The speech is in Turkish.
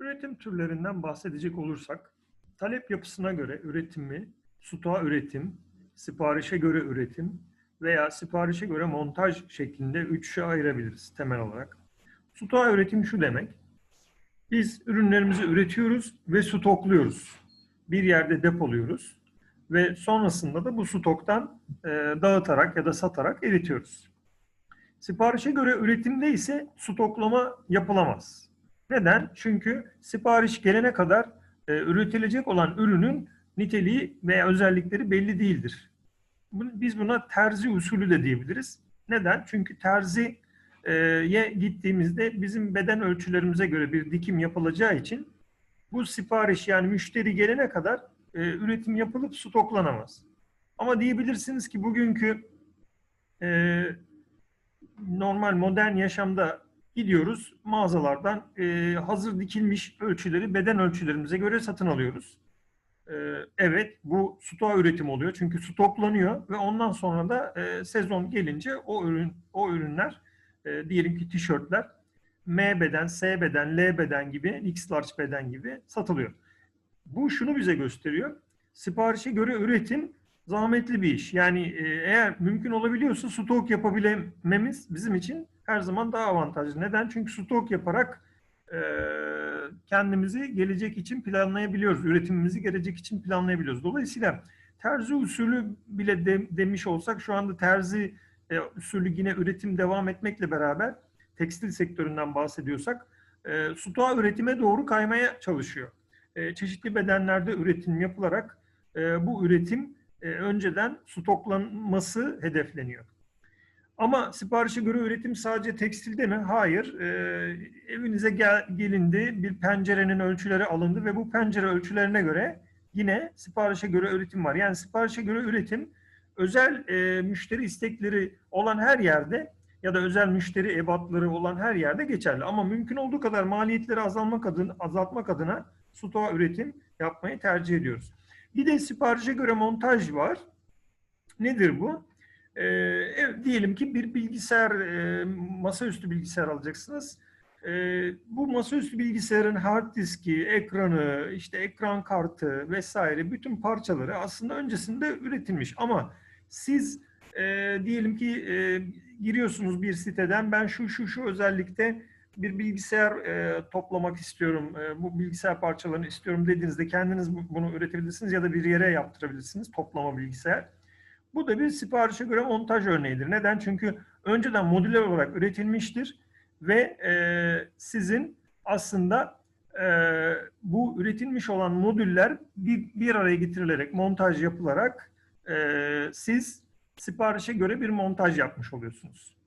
Üretim türlerinden bahsedecek olursak, talep yapısına göre üretimi, stoğa üretim, siparişe göre üretim veya siparişe göre montaj şeklinde üçe ayırabiliriz temel olarak. Stoğa üretim şu demek, biz ürünlerimizi üretiyoruz ve stokluyoruz. Bir yerde depoluyoruz ve sonrasında da bu stoktan e, dağıtarak ya da satarak eritiyoruz. Siparişe göre üretimde ise stoklama yapılamaz. Neden? Çünkü sipariş gelene kadar e, üretilecek olan ürünün niteliği veya özellikleri belli değildir. Biz buna terzi usulü de diyebiliriz. Neden? Çünkü terziye gittiğimizde bizim beden ölçülerimize göre bir dikim yapılacağı için bu sipariş yani müşteri gelene kadar e, üretim yapılıp stoklanamaz. Ama diyebilirsiniz ki bugünkü e, normal modern yaşamda gidiyoruz mağazalardan e, hazır dikilmiş ölçüleri beden ölçülerimize göre satın alıyoruz. E, evet bu stoğa üretim oluyor çünkü stoklanıyor ve ondan sonra da e, sezon gelince o ürün o ürünler e, diyelim ki tişörtler M beden, S beden, L beden gibi, X large beden gibi satılıyor. Bu şunu bize gösteriyor. Siparişe göre üretim zahmetli bir iş. Yani e, eğer mümkün olabiliyorsa stok yapabilmemiz bizim için her zaman daha avantajlı. Neden? Çünkü stok yaparak e, kendimizi gelecek için planlayabiliyoruz. Üretimimizi gelecek için planlayabiliyoruz. Dolayısıyla terzi usulü bile de, demiş olsak şu anda terzi e, usulü yine üretim devam etmekle beraber tekstil sektöründen bahsediyorsak e, stoğa üretime doğru kaymaya çalışıyor. E, çeşitli bedenlerde üretim yapılarak e, bu üretim e, önceden stoklanması hedefleniyor. Ama siparişe göre üretim sadece tekstilde mi? Hayır. E, evinize gel, gelindi, bir pencerenin ölçüleri alındı ve bu pencere ölçülerine göre yine siparişe göre üretim var. Yani siparişe göre üretim özel e, müşteri istekleri olan her yerde ya da özel müşteri ebatları olan her yerde geçerli. Ama mümkün olduğu kadar maliyetleri azaltmak adına, azaltmak adına stoğa üretim yapmayı tercih ediyoruz. Bir de siparişe göre montaj var. Nedir bu? Diyelim ki bir bilgisayar, e, masaüstü bilgisayar alacaksınız. E, bu masaüstü bilgisayarın hard diski, ekranı, işte ekran kartı vesaire bütün parçaları aslında öncesinde üretilmiş. Ama siz e, diyelim ki e, giriyorsunuz bir siteden ben şu şu şu özellikte bir bilgisayar e, toplamak istiyorum, e, bu bilgisayar parçalarını istiyorum dediğinizde kendiniz bunu üretebilirsiniz ya da bir yere yaptırabilirsiniz toplama bilgisayar. Bu da bir siparişe göre montaj örneğidir. Neden? Çünkü önceden modüler olarak üretilmiştir ve e, sizin aslında e, bu üretilmiş olan modüller bir, bir araya getirilerek, montaj yapılarak e, siz siparişe göre bir montaj yapmış oluyorsunuz.